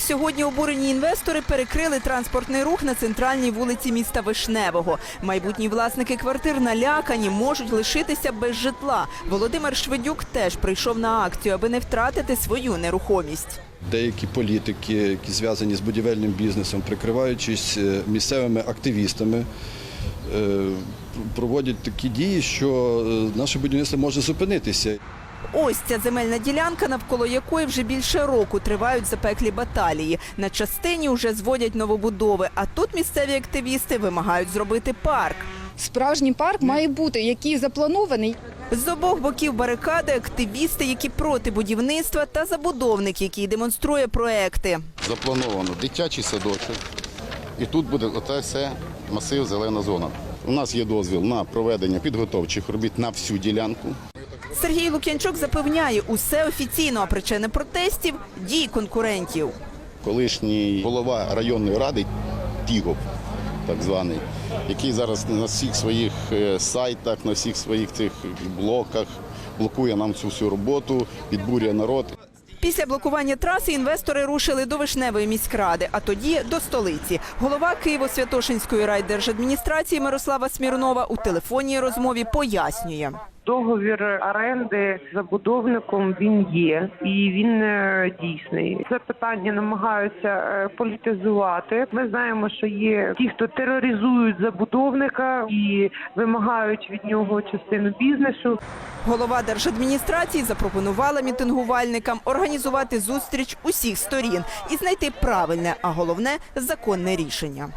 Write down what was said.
Сьогодні обурені інвестори перекрили транспортний рух на центральній вулиці міста Вишневого. Майбутні власники квартир налякані, можуть лишитися без житла. Володимир Шведюк теж прийшов на акцію, аби не втратити свою нерухомість. Деякі політики, які зв'язані з будівельним бізнесом, прикриваючись е, місцевими активістами, е, проводять такі дії, що е, наше будівництво може зупинитися. Ось ця земельна ділянка, навколо якої вже більше року тривають запеклі баталії. На частині вже зводять новобудови, а тут місцеві активісти вимагають зробити парк. Справжній парк має бути, який запланований. З обох боків барикади активісти, які проти будівництва, та забудовник, який демонструє проекти. заплановано дитячий садочок, і тут буде все масив зелена зона. У нас є дозвіл на проведення підготовчих робіт на всю ділянку. Сергій Лук'янчук запевняє, усе офіційно, а причини протестів дій конкурентів. Колишній голова районної ради Тігов, так званий, який зараз на всіх своїх е, сайтах, на всіх своїх цих блоках блокує нам цю всю роботу, підбурює народ. Після блокування траси інвестори рушили до Вишневої міськради, а тоді до столиці. Голова Києво-Святошинської райдержадміністрації Мирослава Смірнова у телефонній розмові пояснює. Договір оренди забудовником він є і він е, дійсний. Це питання намагаються е, політизувати. Ми знаємо, що є ті, хто тероризують забудовника і вимагають від нього частину бізнесу. Голова держадміністрації запропонувала мітингувальникам організувати зустріч усіх сторін і знайти правильне, а головне законне рішення.